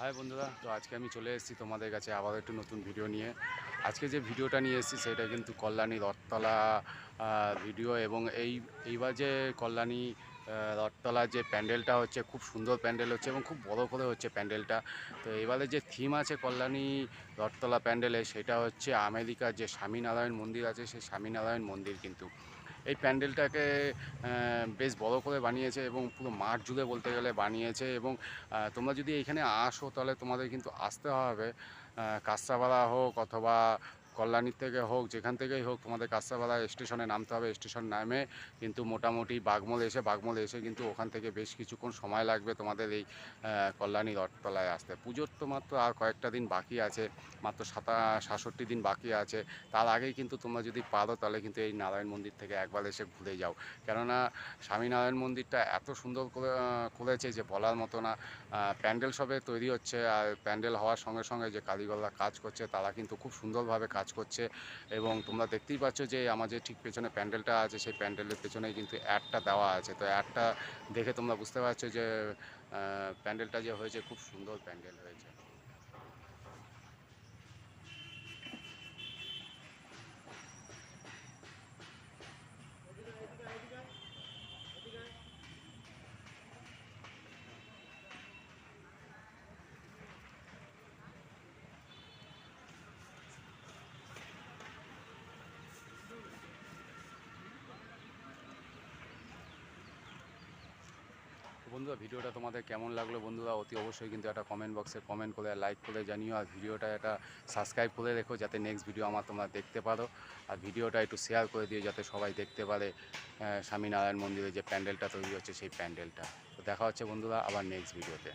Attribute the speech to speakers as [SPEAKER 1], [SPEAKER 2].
[SPEAKER 1] High বন্ধুরা, তো আজকে আমি চলে এসেছি তোমাদের কাছে আবার একটু নতুন ভিডিও নিয়ে। আজকে যে ভিডিওটা নিয়ে এসেছি সেটা কিন্তু কল্যাণী রথতলা ভিডিও এবং এই, এইবার যে কল্যাণী রথতলার যে প্যান্ডেলটা হচ্ছে, খুব সুন্দর প্যান্ডেল হচ্ছে এবং খুব বড় করে হচ্ছে প্যান্ডেলটা। তো এবারে যে থিম আছে কল্যাণী রথতলা প্যান্ডেলে, সেটা হচ্ছে আমেরিকার যে স্বামীনারায়ণ মন্দির আছে, সেই স্বামীনারায়ণ মন্দির কিন্তু। এই প্যান্ডেলটাকে বেশ বড় করে বানিয়েছে এবং পুরো মাঠ জুড়ে বলতে গেলে বানিয়েছে এবং তোমরা যদি এখানে আসো তাহলে তোমাদের কিন্তু আসতে হবে। কাস্তাবাড়া হোক অথবা কল্যাণীর থেকে হোক, যেখান থেকেই হোক, তোমাদের কাঁচরাপাড়া স্টেশনে নামতে হবে। স্টেশন নামে কিন্তু মোটামুটি বাগমল এসে বাগমল এসে কিন্তু ওখান থেকে বেশ কিছুক্ষণ সময় লাগবে তোমাদের এই কল্যাণী রথতলায় আসতে। পুজোর তো মাত্র আর কয়েকটা দিন বাকি আছে, মাত্র সাতা, সাতষট্টি দিন বাকি আছে। তার আগেই কিন্তু তোমরা যদি পারো, তাহলে কিন্তু এই নারায়ণ মন্দির থেকে একবার এসে ঘুরে যাও। কেননা স্বামীনারায়ণ মন্দিরটা এত সুন্দর করে করেছে যে বলার মতো না। প্যান্ডেল সবে তৈরি হচ্ছে, আর প্যান্ডেল হওয়ার সঙ্গে সঙ্গে যে কারিগররা কাজ করছে, তারা কিন্তু খুব সুন্দরভাবে কাজ করছে এবং তোমরা দেখতেই পাচ্ছ যে আমাদের ঠিক পেছনে প্যান্ডেলটা আছে, সেই প্যান্ডেলের পেছনেই কিন্তু অ্যাডটা দেওয়া আছে। তো অ্যাডটা দেখে তোমরা বুঝতে পারছ যে প্যান্ডেলটা যে হয়েছে, খুব সুন্দর প্যান্ডেল হয়েছে। বন্ধুরা, ভিডিওটা তোমাদের কেমন লাগল বন্ধুরা? অতি অবশ্যই কিন্তু একটা কমেন্ট বক্সে কমেন্ট করে লাইক করে জানিও। আর ভিডিওটা একটা সাবস্ক্রাইব করে রেখো যাতে নেক্সট ভিডিও আমার তোমরা দেখতে পারো। আর ভিডিওটা একটু শেয়ার করে দিও যাতে সবাই দেখতে পারে স্বামীনারায়ণ মন্দিরে যে প্যান্ডেলটা তৈরি হচ্ছে, সেই প্যান্ডেলটা। তো দেখা হচ্ছে বন্ধুরা আবার নেক্সট ভিডিওতে